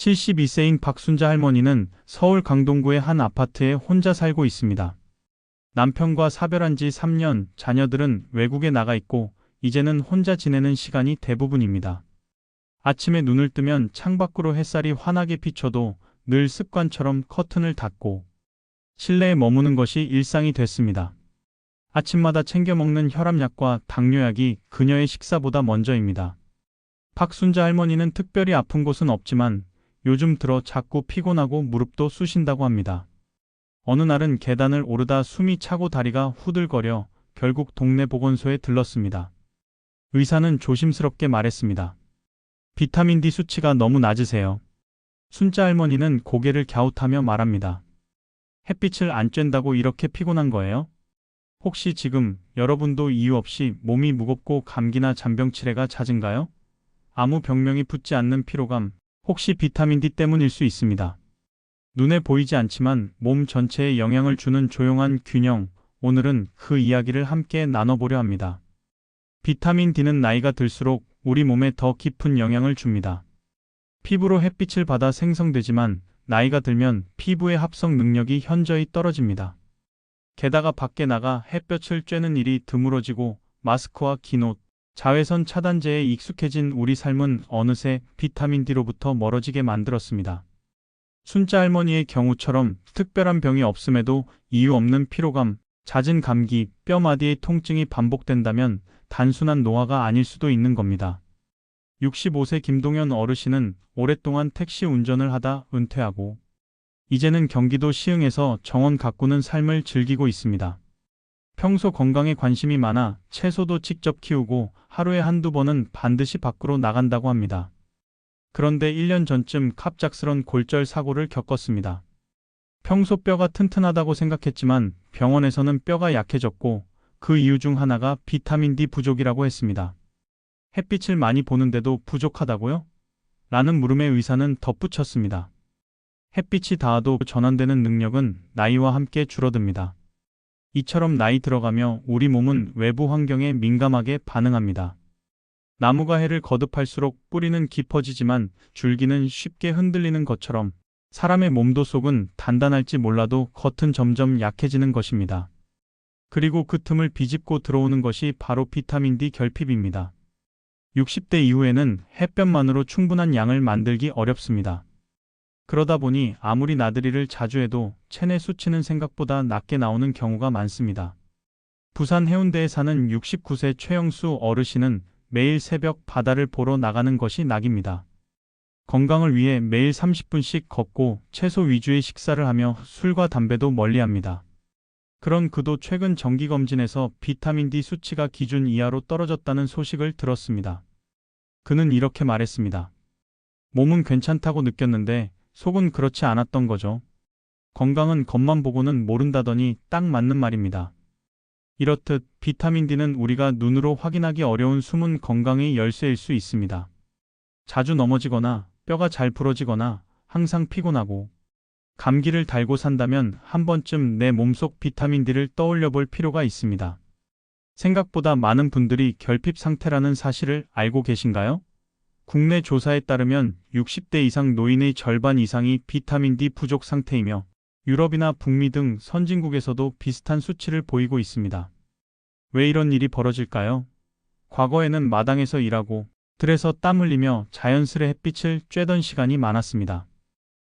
72세인 박순자 할머니는 서울 강동구의 한 아파트에 혼자 살고 있습니다. 남편과 사별한 지 3년, 자녀들은 외국에 나가 있고 이제는 혼자 지내는 시간이 대부분입니다. 아침에 눈을 뜨면 창밖으로 햇살이 환하게 비춰도 늘 습관처럼 커튼을 닫고 실내에 머무는 것이 일상이 됐습니다. 아침마다 챙겨 먹는 혈압약과 당뇨약이 그녀의 식사보다 먼저입니다. 박순자 할머니는 특별히 아픈 곳은 없지만 요즘 들어 자꾸 피곤하고 무릎도 쑤신다고 합니다. 어느 날은 계단을 오르다 숨이 차고 다리가 후들거려 결국 동네 보건소에 들렀습니다. 의사는 조심스럽게 말했습니다. 비타민 D 수치가 너무 낮으세요. 순자 할머니는 고개를 갸웃하며 말합니다. 햇빛을 안 쬐다고 이렇게 피곤한 거예요? 혹시 지금 여러분도 이유 없이 몸이 무겁고 감기나 잔병치레가 잦은가요? 아무 병명이 붙지 않는 피로감, 혹시 비타민 D 때문일 수 있습니다. 눈에 보이지 않지만 몸 전체에 영향을 주는 조용한 균형, 오늘은 그 이야기를 함께 나눠보려 합니다. 비타민 D는 나이가 들수록 우리 몸에 더 깊은 영향을 줍니다. 피부로 햇빛을 받아 생성되지만 나이가 들면 피부의 합성 능력이 현저히 떨어집니다. 게다가 밖에 나가 햇볕을 쬐는 일이 드물어지고 마스크와 긴 옷, 자외선 차단제에 익숙해진 우리 삶은 어느새 비타민 D로부터 멀어지게 만들었습니다. 순자 할머니의 경우처럼 특별한 병이 없음에도 이유 없는 피로감, 잦은 감기, 뼈마디의 통증이 반복된다면 단순한 노화가 아닐 수도 있는 겁니다. 65세 김동현 어르신은 오랫동안 택시 운전을 하다 은퇴하고 이제는 경기도 시흥에서 정원 가꾸는 삶을 즐기고 있습니다. 평소 건강에 관심이 많아 채소도 직접 키우고 하루에 한두 번은 반드시 밖으로 나간다고 합니다. 그런데 1년 전쯤 갑작스런 골절 사고를 겪었습니다. 평소 뼈가 튼튼하다고 생각했지만 병원에서는 뼈가 약해졌고 그 이유 중 하나가 비타민 D 부족이라고 했습니다. 햇빛을 많이 보는데도 부족하다고요? 라는 물음에 의사는 덧붙였습니다. 햇빛이 닿아도 전환되는 능력은 나이와 함께 줄어듭니다. 이처럼 나이 들어가며 우리 몸은 외부 환경에 민감하게 반응합니다. 나무가 해를 거듭할수록 뿌리는 깊어지지만 줄기는 쉽게 흔들리는 것처럼 사람의 몸도 속은 단단할지 몰라도 겉은 점점 약해지는 것입니다. 그리고 그 틈을 비집고 들어오는 것이 바로 비타민 D 결핍입니다. 60대 이후에는 햇볕만으로 충분한 양을 만들기 어렵습니다. 그러다 보니 아무리 나들이를 자주 해도 체내 수치는 생각보다 낮게 나오는 경우가 많습니다. 부산 해운대에 사는 69세 최영수 어르신은 매일 새벽 바다를 보러 나가는 것이 낙입니다. 건강을 위해 매일 30분씩 걷고 채소 위주의 식사를 하며 술과 담배도 멀리합니다. 그런 그도 최근 정기검진에서 비타민 D 수치가 기준 이하로 떨어졌다는 소식을 들었습니다. 그는 이렇게 말했습니다. 몸은 괜찮다고 느꼈는데 속은 그렇지 않았던 거죠. 건강은 겉만 보고는 모른다더니 딱 맞는 말입니다. 이렇듯 비타민 D는 우리가 눈으로 확인하기 어려운 숨은 건강의 열쇠일 수 있습니다. 자주 넘어지거나 뼈가 잘 부러지거나 항상 피곤하고 감기를 달고 산다면 한 번쯤 내 몸속 비타민 D를 떠올려 볼 필요가 있습니다. 생각보다 많은 분들이 결핍 상태라는 사실을 알고 계신가요? 국내 조사에 따르면 60대 이상 노인의 절반 이상이 비타민 D 부족 상태이며 유럽이나 북미 등 선진국에서도 비슷한 수치를 보이고 있습니다. 왜 이런 일이 벌어질까요? 과거에는 마당에서 일하고 들에서 땀 흘리며 자연스레 햇빛을 쬐던 시간이 많았습니다.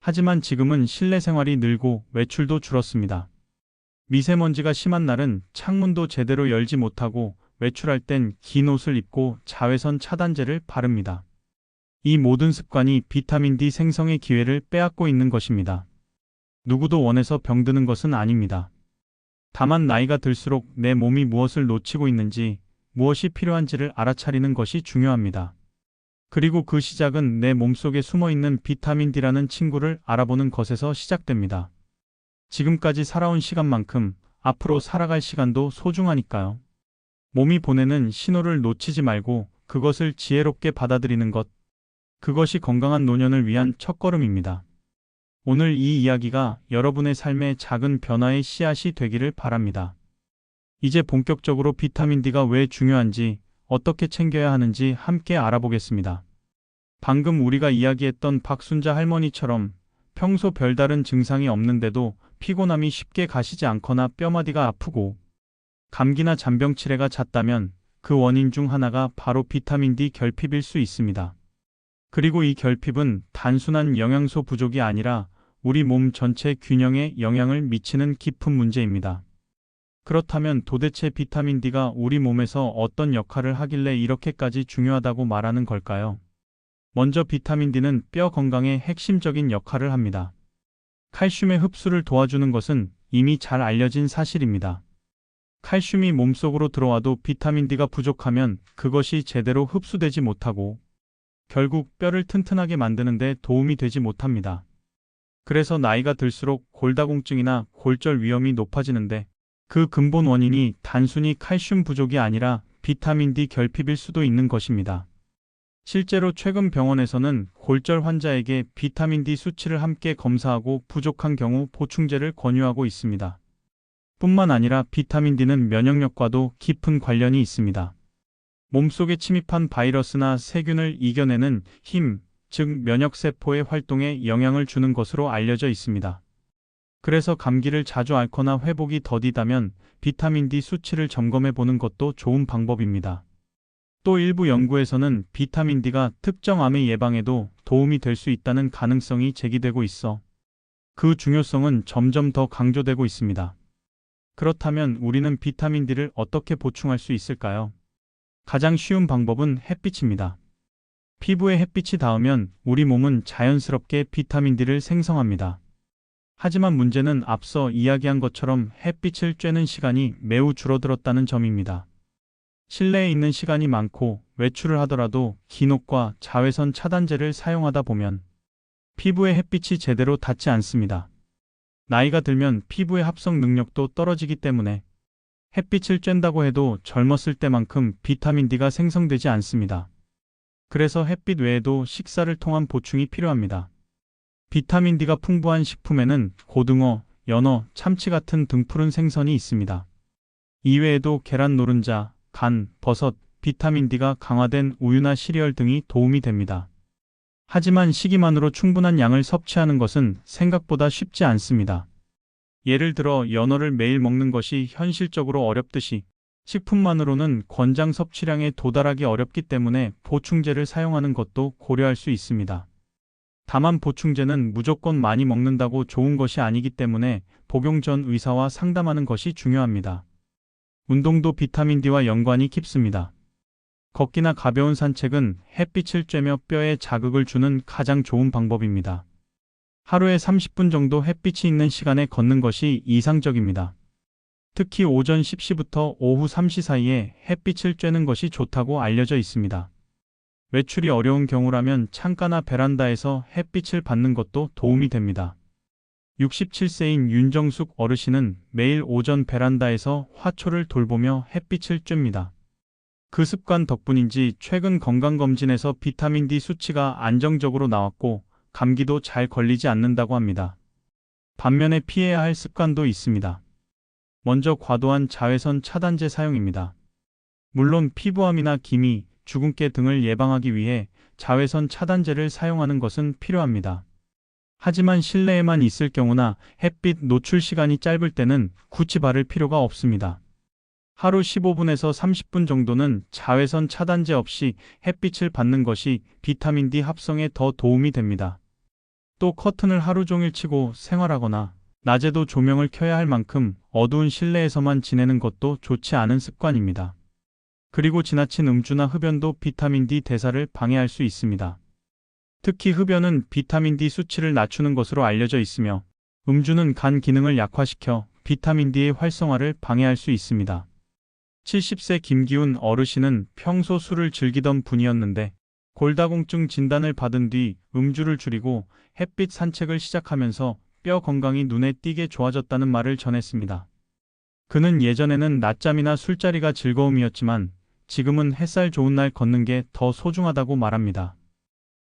하지만 지금은 실내 생활이 늘고 외출도 줄었습니다. 미세먼지가 심한 날은 창문도 제대로 열지 못하고 외출할 땐 긴 옷을 입고 자외선 차단제를 바릅니다. 이 모든 습관이 비타민 D 생성의 기회를 빼앗고 있는 것입니다. 누구도 원해서 병드는 것은 아닙니다. 다만 나이가 들수록 내 몸이 무엇을 놓치고 있는지, 무엇이 필요한지를 알아차리는 것이 중요합니다. 그리고 그 시작은 내 몸속에 숨어 있는 비타민 D라는 친구를 알아보는 것에서 시작됩니다. 지금까지 살아온 시간만큼 앞으로 살아갈 시간도 소중하니까요. 몸이 보내는 신호를 놓치지 말고 그것을 지혜롭게 받아들이는 것, 그것이 건강한 노년을 위한 첫걸음입니다. 오늘 이 이야기가 여러분의 삶의 작은 변화의 씨앗이 되기를 바랍니다. 이제 본격적으로 비타민 D가 왜 중요한지, 어떻게 챙겨야 하는지 함께 알아보겠습니다. 방금 우리가 이야기했던 박순자 할머니처럼 평소 별다른 증상이 없는데도 피곤함이 쉽게 가시지 않거나 뼈마디가 아프고 감기나 잔병 치레가 잦다면 그 원인 중 하나가 바로 비타민 D 결핍일 수 있습니다. 그리고 이 결핍은 단순한 영양소 부족이 아니라 우리 몸 전체 균형에 영향을 미치는 깊은 문제입니다. 그렇다면 도대체 비타민 D가 우리 몸에서 어떤 역할을 하길래 이렇게까지 중요하다고 말하는 걸까요? 먼저 비타민 D는 뼈 건강에 핵심적인 역할을 합니다. 칼슘의 흡수를 도와주는 것은 이미 잘 알려진 사실입니다. 칼슘이 몸속으로 들어와도 비타민 D가 부족하면 그것이 제대로 흡수되지 못하고 결국 뼈를 튼튼하게 만드는데 도움이 되지 못합니다. 그래서 나이가 들수록 골다공증이나 골절 위험이 높아지는데 그 근본 원인이 단순히 칼슘 부족이 아니라 비타민 D 결핍일 수도 있는 것입니다. 실제로 최근 병원에서는 골절 환자에게 비타민 D 수치를 함께 검사하고 부족한 경우 보충제를 권유하고 있습니다. 뿐만 아니라 비타민 D는 면역력과도 깊은 관련이 있습니다. 몸속에 침입한 바이러스나 세균을 이겨내는 힘, 즉 면역세포의 활동에 영향을 주는 것으로 알려져 있습니다. 그래서 감기를 자주 앓거나 회복이 더디다면 비타민 D 수치를 점검해 보는 것도 좋은 방법입니다. 또 일부 연구에서는 비타민 D가 특정 암의 예방에도 도움이 될 수 있다는 가능성이 제기되고 있어 그 중요성은 점점 더 강조되고 있습니다. 그렇다면 우리는 비타민 D를 어떻게 보충할 수 있을까요? 가장 쉬운 방법은 햇빛입니다. 피부에 햇빛이 닿으면 우리 몸은 자연스럽게 비타민 D를 생성합니다. 하지만 문제는 앞서 이야기한 것처럼 햇빛을 쬐는 시간이 매우 줄어들었다는 점입니다. 실내에 있는 시간이 많고 외출을 하더라도 긴 옷과 자외선 차단제를 사용하다 보면 피부에 햇빛이 제대로 닿지 않습니다. 나이가 들면 피부의 합성 능력도 떨어지기 때문에 햇빛을 쬐다고 해도 젊었을 때만큼 비타민 D가 생성되지 않습니다. 그래서 햇빛 외에도 식사를 통한 보충이 필요합니다. 비타민 D가 풍부한 식품에는 고등어, 연어, 참치 같은 등푸른 생선이 있습니다. 이외에도 계란 노른자, 간, 버섯, 비타민 D가 강화된 우유나 시리얼 등이 도움이 됩니다. 하지만 식이만으로 충분한 양을 섭취하는 것은 생각보다 쉽지 않습니다. 예를 들어 연어를 매일 먹는 것이 현실적으로 어렵듯이 식품만으로는 권장 섭취량에 도달하기 어렵기 때문에 보충제를 사용하는 것도 고려할 수 있습니다. 다만 보충제는 무조건 많이 먹는다고 좋은 것이 아니기 때문에 복용 전 의사와 상담하는 것이 중요합니다. 운동도 비타민 D와 연관이 깊습니다. 걷기나 가벼운 산책은 햇빛을 쬐며 뼈에 자극을 주는 가장 좋은 방법입니다. 하루에 30분 정도 햇빛이 있는 시간에 걷는 것이 이상적입니다. 특히 오전 10시부터 오후 3시 사이에 햇빛을 쬐는 것이 좋다고 알려져 있습니다. 외출이 어려운 경우라면 창가나 베란다에서 햇빛을 받는 것도 도움이 됩니다. 67세인 윤정숙 어르신은 매일 오전 베란다에서 화초를 돌보며 햇빛을 쬐입니다. 그 습관 덕분인지 최근 건강검진에서 비타민 D 수치가 안정적으로 나왔고 감기도 잘 걸리지 않는다고 합니다. 반면에 피해야 할 습관도 있습니다. 먼저 과도한 자외선 차단제 사용입니다. 물론 피부암이나 기미, 주근깨 등을 예방하기 위해 자외선 차단제를 사용하는 것은 필요합니다. 하지만 실내에만 있을 경우나 햇빛 노출 시간이 짧을 때는 굳이 바를 필요가 없습니다. 하루 15분에서 30분 정도는 자외선 차단제 없이 햇빛을 받는 것이 비타민 D 합성에 더 도움이 됩니다. 또 커튼을 하루 종일 치고 생활하거나 낮에도 조명을 켜야 할 만큼 어두운 실내에서만 지내는 것도 좋지 않은 습관입니다. 그리고 지나친 음주나 흡연도 비타민 D 대사를 방해할 수 있습니다. 특히 흡연은 비타민 D 수치를 낮추는 것으로 알려져 있으며 음주는 간 기능을 약화시켜 비타민 D의 활성화를 방해할 수 있습니다. 70세 김기훈 어르신은 평소 술을 즐기던 분이었는데 골다공증 진단을 받은 뒤 음주를 줄이고 햇빛 산책을 시작하면서 뼈 건강이 눈에 띄게 좋아졌다는 말을 전했습니다. 그는 예전에는 낮잠이나 술자리가 즐거움이었지만 지금은 햇살 좋은 날 걷는 게 더 소중하다고 말합니다.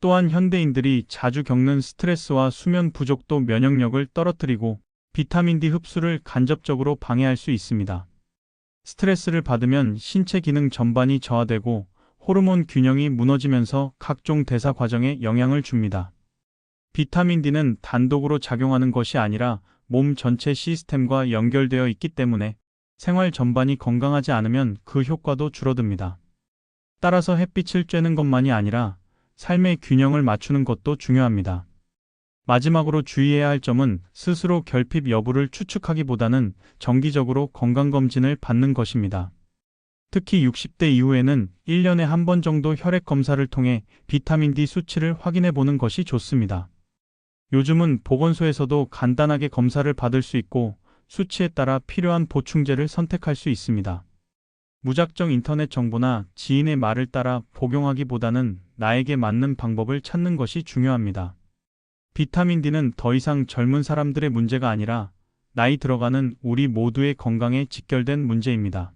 또한 현대인들이 자주 겪는 스트레스와 수면 부족도 면역력을 떨어뜨리고 비타민 D 흡수를 간접적으로 방해할 수 있습니다. 스트레스를 받으면 신체 기능 전반이 저하되고 호르몬 균형이 무너지면서 각종 대사 과정에 영향을 줍니다. 비타민 D는 단독으로 작용하는 것이 아니라 몸 전체 시스템과 연결되어 있기 때문에 생활 전반이 건강하지 않으면 그 효과도 줄어듭니다. 따라서 햇빛을 쬐는 것만이 아니라 삶의 균형을 맞추는 것도 중요합니다. 마지막으로 주의해야 할 점은 스스로 결핍 여부를 추측하기보다는 정기적으로 건강검진을 받는 것입니다. 특히 60대 이후에는 1년에 한 번 정도 혈액 검사를 통해 비타민 D 수치를 확인해 보는 것이 좋습니다. 요즘은 보건소에서도 간단하게 검사를 받을 수 있고 수치에 따라 필요한 보충제를 선택할 수 있습니다. 무작정 인터넷 정보나 지인의 말을 따라 복용하기보다는 나에게 맞는 방법을 찾는 것이 중요합니다. 비타민 D는 더 이상 젊은 사람들의 문제가 아니라 나이 들어가는 우리 모두의 건강에 직결된 문제입니다.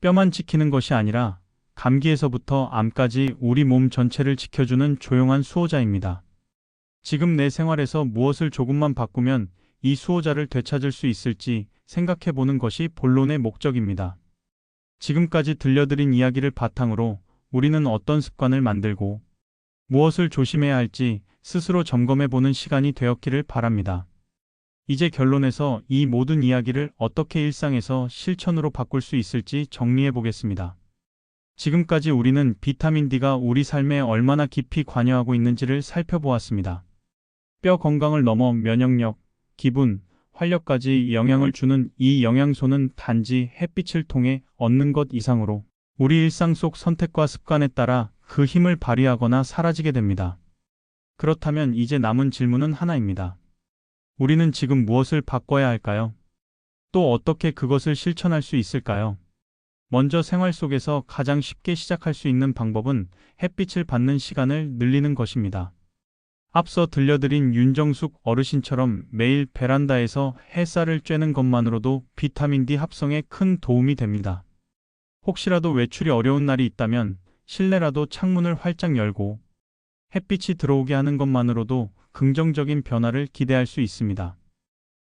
뼈만 지키는 것이 아니라 감기에서부터 암까지 우리 몸 전체를 지켜주는 조용한 수호자입니다. 지금 내 생활에서 무엇을 조금만 바꾸면 이 수호자를 되찾을 수 있을지 생각해 보는 것이 본론의 목적입니다. 지금까지 들려드린 이야기를 바탕으로 우리는 어떤 습관을 만들고 무엇을 조심해야 할지 스스로 점검해 보는 시간이 되었기를 바랍니다. 이제 결론에서 이 모든 이야기를 어떻게 일상에서 실천으로 바꿀 수 있을지 정리해 보겠습니다. 지금까지 우리는 비타민 D가 우리 삶에 얼마나 깊이 관여하고 있는지를 살펴보았습니다. 뼈 건강을 넘어 면역력, 기분, 활력까지 영향을 주는 이 영양소는 단지 햇빛을 통해 얻는 것 이상으로 우리 일상 속 선택과 습관에 따라 그 힘을 발휘하거나 사라지게 됩니다. 그렇다면 이제 남은 질문은 하나입니다. 우리는 지금 무엇을 바꿔야 할까요? 또 어떻게 그것을 실천할 수 있을까요? 먼저 생활 속에서 가장 쉽게 시작할 수 있는 방법은 햇빛을 받는 시간을 늘리는 것입니다. 앞서 들려드린 윤정숙 어르신처럼 매일 베란다에서 햇살을 쬐는 것만으로도 비타민 D 합성에 큰 도움이 됩니다. 혹시라도 외출이 어려운 날이 있다면 실내라도 창문을 활짝 열고 햇빛이 들어오게 하는 것만으로도 긍정적인 변화를 기대할 수 있습니다.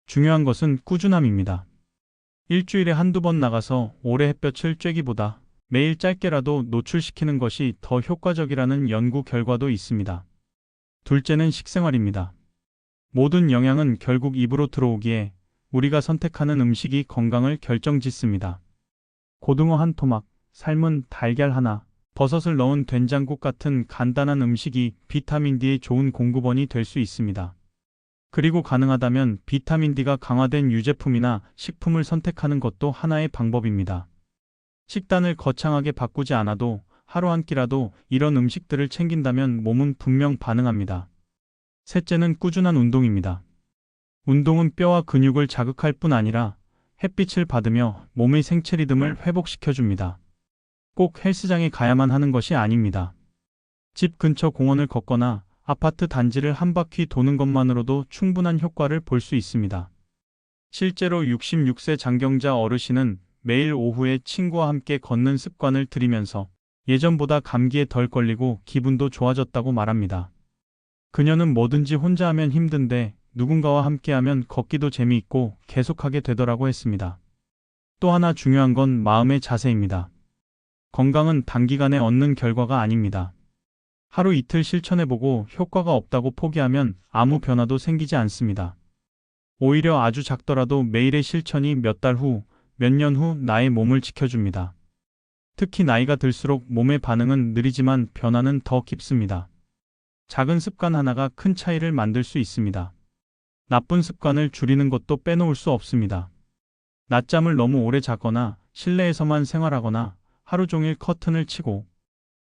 중요한 것은 꾸준함입니다. 일주일에 한두 번 나가서 오래 햇볕을 쬐기보다 매일 짧게라도 노출시키는 것이 더 효과적이라는 연구 결과도 있습니다. 둘째는 식생활입니다. 모든 영양은 결국 입으로 들어오기에 우리가 선택하는 음식이 건강을 결정짓습니다. 고등어 한 토막, 삶은 달걀 하나, 버섯을 넣은 된장국 같은 간단한 음식이 비타민 D의 좋은 공급원이 될 수 있습니다. 그리고 가능하다면 비타민 D가 강화된 유제품이나 식품을 선택하는 것도 하나의 방법입니다. 식단을 거창하게 바꾸지 않아도 하루 한 끼라도 이런 음식들을 챙긴다면 몸은 분명 반응합니다. 셋째는 꾸준한 운동입니다. 운동은 뼈와 근육을 자극할 뿐 아니라 햇빛을 받으며 몸의 생체 리듬을 회복시켜줍니다. 꼭 헬스장에 가야만 하는 것이 아닙니다. 집 근처 공원을 걷거나 아파트 단지를 한 바퀴 도는 것만으로도 충분한 효과를 볼 수 있습니다. 실제로 66세 장경자 어르신은 매일 오후에 친구와 함께 걷는 습관을 들이면서 예전보다 감기에 덜 걸리고 기분도 좋아졌다고 말합니다. 그녀는 뭐든지 혼자 하면 힘든데 누군가와 함께하면 걷기도 재미있고 계속하게 되더라고 했습니다. 또 하나 중요한 건 마음의 자세입니다. 건강은 단기간에 얻는 결과가 아닙니다. 하루 이틀 실천해보고 효과가 없다고 포기하면 아무 변화도 생기지 않습니다. 오히려 아주 작더라도 매일의 실천이 몇 달 후, 몇 년 후 나의 몸을 지켜줍니다. 특히 나이가 들수록 몸의 반응은 느리지만 변화는 더 깊습니다. 작은 습관 하나가 큰 차이를 만들 수 있습니다. 나쁜 습관을 줄이는 것도 빼놓을 수 없습니다. 낮잠을 너무 오래 자거나 실내에서만 생활하거나 하루 종일 커튼을 치고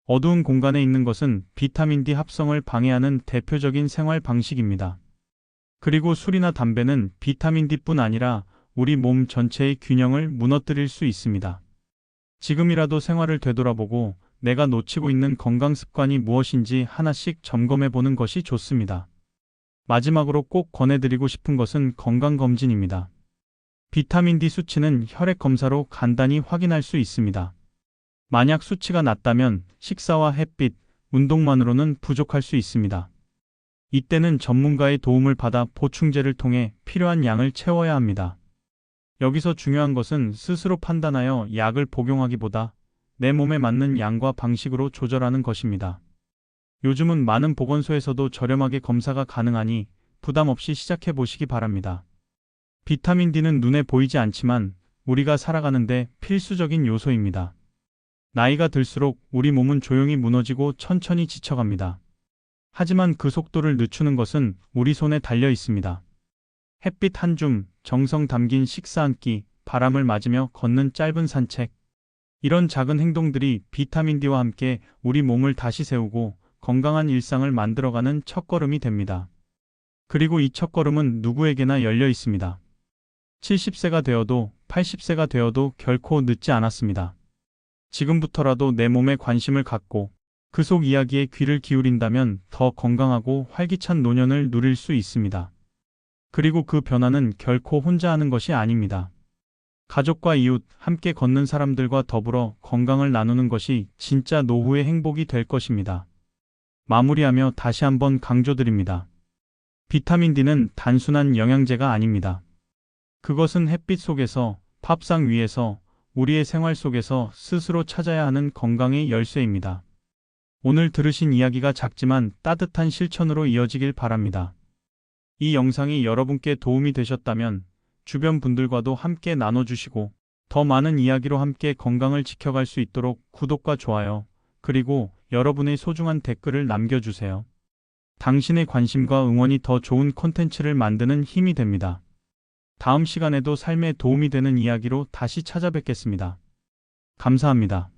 어두운 공간에 있는 것은 비타민 D 합성을 방해하는 대표적인 생활 방식입니다. 그리고 술이나 담배는 비타민 D뿐 아니라 우리 몸 전체의 균형을 무너뜨릴 수 있습니다. 지금이라도 생활을 되돌아보고 내가 놓치고 있는 건강 습관이 무엇인지 하나씩 점검해 보는 것이 좋습니다. 마지막으로 꼭 권해드리고 싶은 것은 건강검진입니다. 비타민 D 수치는 혈액 검사로 간단히 확인할 수 있습니다. 만약 수치가 낮다면 식사와 햇빛, 운동만으로는 부족할 수 있습니다. 이때는 전문가의 도움을 받아 보충제를 통해 필요한 양을 채워야 합니다. 여기서 중요한 것은 스스로 판단하여 약을 복용하기보다 내 몸에 맞는 양과 방식으로 조절하는 것입니다. 요즘은 많은 보건소에서도 저렴하게 검사가 가능하니 부담 없이 시작해 보시기 바랍니다. 비타민 D는 눈에 보이지 않지만 우리가 살아가는데 필수적인 요소입니다. 나이가 들수록 우리 몸은 조용히 무너지고 천천히 지쳐갑니다. 하지만 그 속도를 늦추는 것은 우리 손에 달려 있습니다. 햇빛 한 줌, 정성 담긴 식사 한 끼, 바람을 맞으며 걷는 짧은 산책. 이런 작은 행동들이 비타민 D와 함께 우리 몸을 다시 세우고 건강한 일상을 만들어가는 첫걸음이 됩니다. 그리고 이 첫걸음은 누구에게나 열려 있습니다. 70세가 되어도 80세가 되어도 결코 늦지 않았습니다. 지금부터라도 내 몸에 관심을 갖고 그 속 이야기에 귀를 기울인다면 더 건강하고 활기찬 노년을 누릴 수 있습니다. 그리고 그 변화는 결코 혼자 하는 것이 아닙니다. 가족과 이웃, 함께 걷는 사람들과 더불어 건강을 나누는 것이 진짜 노후의 행복이 될 것입니다. 마무리하며 다시 한번 강조드립니다. 비타민 D는 단순한 영양제가 아닙니다. 그것은 햇빛 속에서, 팝상 위에서, 우리의 생활 속에서 스스로 찾아야 하는 건강의 열쇠입니다. 오늘 들으신 이야기가 작지만 따뜻한 실천으로 이어지길 바랍니다. 이 영상이 여러분께 도움이 되셨다면 주변 분들과도 함께 나눠주시고 더 많은 이야기로 함께 건강을 지켜갈 수 있도록 구독과 좋아요, 그리고 여러분의 소중한 댓글을 남겨주세요. 당신의 관심과 응원이 더 좋은 콘텐츠를 만드는 힘이 됩니다. 다음 시간에도 삶에 도움이 되는 이야기로 다시 찾아뵙겠습니다. 감사합니다.